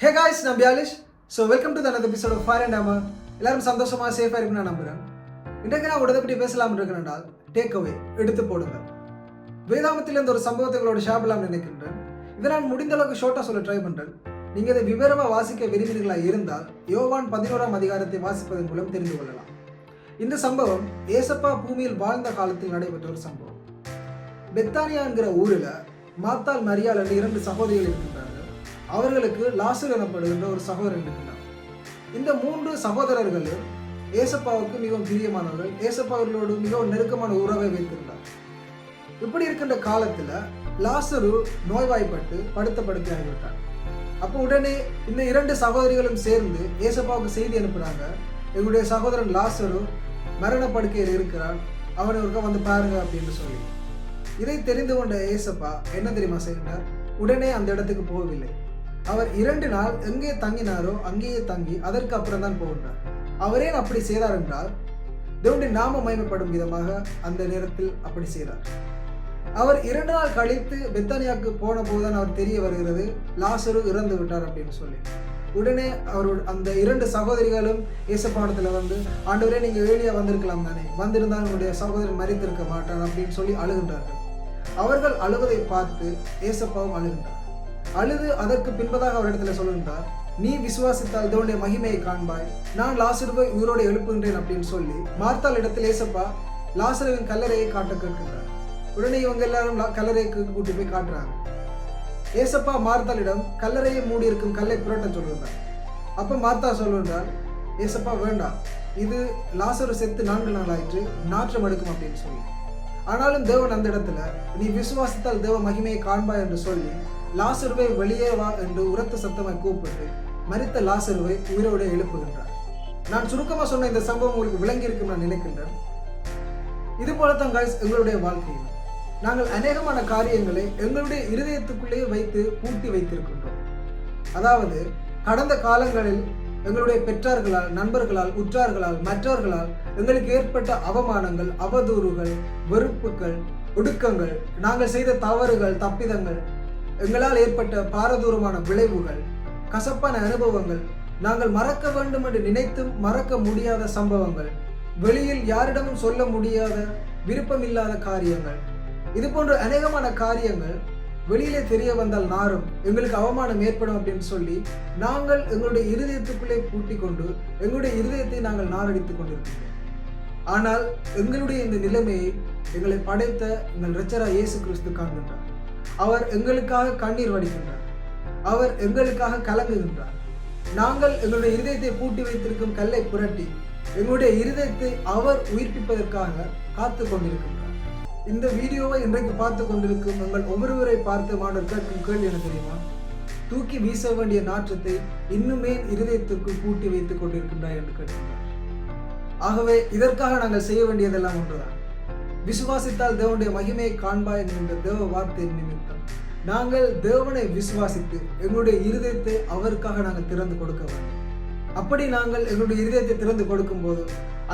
ஹே guys நான் பியாலிஷ். So welcome to தனது எபிசோட் ஆஃப் ஃபயர் அண்ட் ஆமா எல்லாரும் சந்தோஷமாக சேஃபாக இருக்குன்னு நான் நம்புகிறேன் இன்றைக்கு நான் உடனே பற்றி பேசலாம் இருக்கிறேன்டால் டேக் அவே எடுத்து போடுங்க வேதாமத்திலிருந்து ஒரு சம்பவத்தை உங்களோட ஷேர் நினைக்கின்றேன். இதை நான் முடிந்த அளவுக்கு ஷார்ட்டாக சொல்ல ட்ரை பண்ணுறேன் நீங்கள் இதை விவரமாக வாசிக்க விரும்பினீர்களாக இருந்தால் யோவான் பதினோராம் அதிகாரத்தை வாசிப்பதன் மூலம் தெரிந்து கொள்ளலாம். இந்த சம்பவம் ஏசப்பா பூமியில் வாழ்ந்த காலத்தில் நடைபெற்ற ஒரு சம்பவம். பெத்தானியாங்கிற ஊரில் மாத்தால் மரியாள் என்ற இரண்டு சகோதரிகள் இருக்கின்றன அவர்களுக்கு லாசர் எனப்படுகின்ற ஒரு சகோதரன் இருக்கிறார் இந்த மூன்று சகோதரர்களும் ஏசப்பாவுக்கு மிகவும் பிரியமானவர்கள் ஏசப்பா அவர்களோடு மிகவும் நெருக்கமான உறவை வைத்திருந்தார். இப்படி இருக்கின்ற காலத்தில் லாசரு நோய்வாய்ப்பட்டு படுத்த படுக்கையாகிவிட்டார் அப்போ உடனே இந்த இரண்டு சகோதரிகளும் சேர்ந்து ஏசப்பாவுக்கு செய்தி அனுப்புகிறாங்க எங்களுடைய சகோதரன் லாசரு மரண படுக்கையில் இருக்கிறான் அவனை ஒருக்க வந்து பாருங்க அப்படின்னு சொல்லி. இதை தெரிந்து கொண்ட ஏசப்பா என்ன தெரியுமா செய்கிறார் உடனே அந்த இடத்துக்கு போகவில்லை. அவர் இரண்டு நாள் எங்கே தங்கினாரோ அங்கேயே தங்கி அதற்கு அப்புறம் தான் போகின்றார். அவரே அப்படி செய்தார் என்றால் தேவனுடைய நாம மயமப்படும் விதமாக அந்த நேரத்தில் அப்படி செய்தார். அவர் இரண்டு நாள் கழித்து பெத்தானியாவுக்கு போன போதுதான் அவர் தெரிய வருகிறது லாசரு இறந்து விட்டார் அப்படின்னு சொல்லி. உடனே அவர் அந்த இரண்டு சகோதரிகளும் இயேசப்பாடத்தில் வந்து ஆண்டவரே நீங்கள் வெளியே வந்திருக்கலாம் தானே வந்திருந்தால் உங்களுடைய சகோதரன் மறித்திருக்க மாட்டான் அப்படின்னு சொல்லி அழுகின்றார்கள். அவர்கள் அழுவதை பார்த்து ஏசப்பாவும் அழுகின்றார். அழுது அதற்கு பின்பதாக அவரிடத்துல சொல்லுகின்றார் நீ விசுவாசித்தால் தேவனுடைய மகிமையை காண்பாய். நான் லாசருவை உயிரோடு எழுப்புகின்றேன் அப்படின்னு சொல்லி மார்த்தாள் இடத்தில் ஏசப்பா லாசருவின் கல்லறையை காட்ட கேட்கின்றார். உடனே இவங்க எல்லாரும் கல்லறைக்கு கூட்டி போய் காட்டுறாங்க. ஏசப்பா மார்த்தாளிடம் கல்லறையை மூடி இருக்கும் கல்லை புரட்ட சொல்லுகிறார் அப்ப மார்த்தா சொல்லுகிறார் ஏசப்பா வேண்டாம் இது லாசரு செத்து நான்கு நாள் ஆயிற்று நாற்றம் எடுக்கும் அப்படின்னு சொல்லி. ஆனாலும் தேவன் அந்த இடத்துல நீ விசுவாசித்தால் தேவ மகிமையை காண்பாய் என்று சொல்லி லாசருவை வெளியே வா என்று உரத்த சத்தமாய் கூப்பிட்டு மறித்த லாசருவை உயிரோடு எழுப்புகின்றார். நான் சுருக்கமா சொன்ன இந்த சம்பவம் உங்களுக்கு விளங்கி இருக்கும் நான் நினைக்கின்றேன். இது போலத்தான் காய்ஸ் எங்களுடைய வாழ்க்கையில் நாங்கள் அநேகமான காரியங்களை எங்களுடைய இருதயத்துக்குள்ளேயே வைத்து பூட்டி வைத்திருக்கின்றோம். அதாவது கடந்த காலங்களில் எங்களுடைய பெற்றார்களால் நண்பர்களால் உற்றார்களால் மற்றவர்களால் எங்களுக்கு ஏற்பட்ட அவமானங்கள் அவதூறுகள் வெறுப்புகள் ஒடுக்கங்கள் நாங்கள் செய்த தவறுகள் தப்பிதங்கள் எங்களால் ஏற்பட்ட பாரதூரமான விளைவுகள் கசப்பான அனுபவங்கள் நாங்கள் மறக்க வேண்டும் என்று நினைத்தும் மறக்க முடியாத சம்பவங்கள் வெளியில் யாரிடமும் சொல்ல முடியாத விருப்பமில்லாத காரியங்கள். இது போன்ற அநேகமான காரியங்கள் வெளியிலே தெரிய வந்தால் நாரும் எங்களுக்கு அவமானம் ஏற்படும் அப்படின்னு சொல்லி நாங்கள் எங்களுடைய இருதயத்துக்குள்ளே பூட்டி கொண்டு எங்களுடைய இருதயத்தை நாங்கள் நாரடித்துக் கொண்டிருக்கிறோம். ஆனால் எங்களுடைய இந்த நிலைமையை எங்களை படைத்த எங்கள் ரச்சரா இயேசு கிறிஸ்து காண்கின்றார். அவர் எங்களுக்காக கண்ணீர் வடிக்கின்றார். அவர் எங்களுக்காக கலங்குகின்றார் நாங்கள் எங்களுடைய இருதயத்தை பூட்டி வைத்திருக்கும் கல்லை புரட்டி எங்களுடைய இருதயத்தை அவர் உயிர்ப்பிப்பதற்காக காத்து கொண்டிருக்கின்றார். இந்த வீடியோவை இன்றைக்கு பார்த்து கொண்டிருக்கும் உங்கள் ஒவ்வொருவரை பார்த்து மாணவர் கேட்கும் கேள்வி என தெரியுமா? தூக்கி வீச வேண்டிய நாற்றத்தை இன்னுமே இருதயத்திற்குள் பூட்டி வைத்துக் கொண்டிருக்கின்றார் என்று கேட்கின்றார். ஆகவே இதற்காக நாங்கள் செய்ய வேண்டியதெல்லாம் ஒன்றுதான். விசுவாசித்தால் தேவனுடைய மகிமையை காண்பாய் என்கின்ற தேவ வார்த்தை நிமித்தம். நாங்கள் தேவனை விசுவாசித்து எங்களுடைய இருதயத்தை அவருக்காக நாங்கள் திறந்து கொடுக்க வேண்டும். அப்படி நாங்கள் எங்களுடைய இருதயத்தை திறந்து கொடுக்கும் போது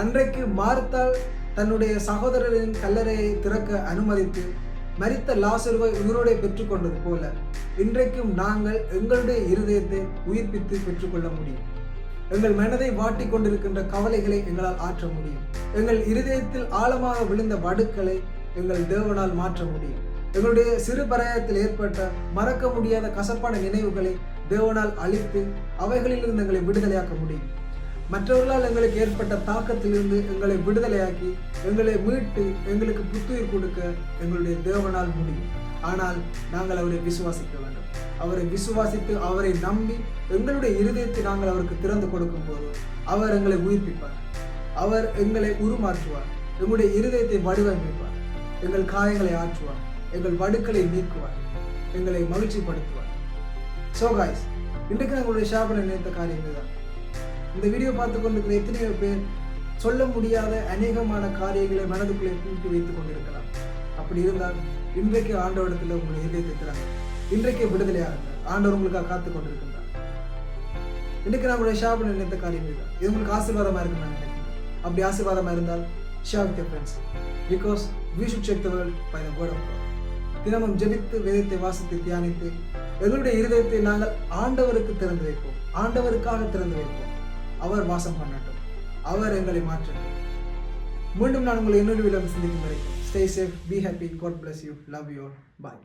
அன்றைக்கு மார்த்தால் தன்னுடைய சகோதரரின் கல்லறையை திறக்க அனுமதித்து மரித்த லாசருவை உயிரோടെ பெற்றுக்கொண்டது போல இன்றைக்கும் நாங்கள் எங்களுடைய இருதயத்தை உயிர்ப்பித்து பெற்றுக்கொள்ள முடியும். எங்கள் மனதை வாட்டி கொண்டிருக்கின்ற கவலைகளை எங்களால் ஆற்ற முடியும். எங்கள் இருதயத்தில் ஆழமாக விழுந்த வடுக்களை எங்கள் தேவனால் மாற்ற முடியும். எங்களுடைய சிறு பராயத்தில் ஏற்பட்ட மறக்க முடியாத கசப்பான நினைவுகளை தேவனால் அழித்து அவைகளிலிருந்து எங்களை விடுதலையாக்க முடியும். மற்றவர்களால் எங்களுக்கு ஏற்பட்ட தாக்கத்திலிருந்து எங்களை விடுதலையாக்கி எங்களை மீட்டு எங்களுக்கு புத்துயிர் கொடுக்க எங்களுடைய தேவனால் முடியும். ஆனால் நாங்கள் அவரை விசுவாசிக்க வேண்டும். அவரை விசுவாசித்து அவரை நம்பி எங்களுடைய இருதயத்தை நாங்கள் அவருக்கு திறந்து கொடுக்கும் போது அவர் எங்களை உயிர்ப்பிப்பார். அவர் எங்களை உருமாற்றுவார். எங்களுடைய இருதயத்தை வடிவமைப்பார். எங்கள் காயங்களை ஆற்றுவார். எங்கள் வடுக்களை நீக்குவார். எங்களை மகிழ்ச்சிப்படுத்துவார். ஸோ காய்ஸ் இன்றைக்கு உங்களுடைய ஷாபனை நினைத்த காரியங்கள் தான் இந்த வீடியோ பார்த்து கொண்டிருக்கிற எத்தனையோ பேர் சொல்ல முடியாத அநேகமான காரியங்களை மனதுக்குள்ளே கூட்டி வைத்துக் கொண்டிருக்கலாம். அப்படி இருந்தால் இன்றைக்கு ஆண்டவரிடத்தில் உங்களுடைய இதயத்தை திறாங்க. இன்றைக்கு விடுதலையாக ஆண்டவர் உங்களுக்காக காத்து கொண்டிருக்கின்றார். இன்னைக்கு நான் உங்களுடைய நினைத்த காரியங்கள் தான் இது உங்களுக்கு ஆசீர்வாதமாக இருக்குன்னு நான் நினைக்கிறேன் அப்படி ஆசீர்வாதமா இருந்தால் share with friends because we should check the world by the word of தினமும் ஜெபித்து வேதத்தை வாசித்து தியானித்து எங்களுடைய இருதயத்தை நாங்கள் ஆண்டவருக்கு திறந்து வைப்போம். ஆண்டவருக்காக திறந்து வைப்போம். அவர் வாசம் பண்ணட்டும். அவர் எங்களை மாற்றட்டும். மீண்டும் நான் உங்களை இன்னொரு விழா சந்திக்கும் வரைக்கும் stay safe be happy God bless you love you bye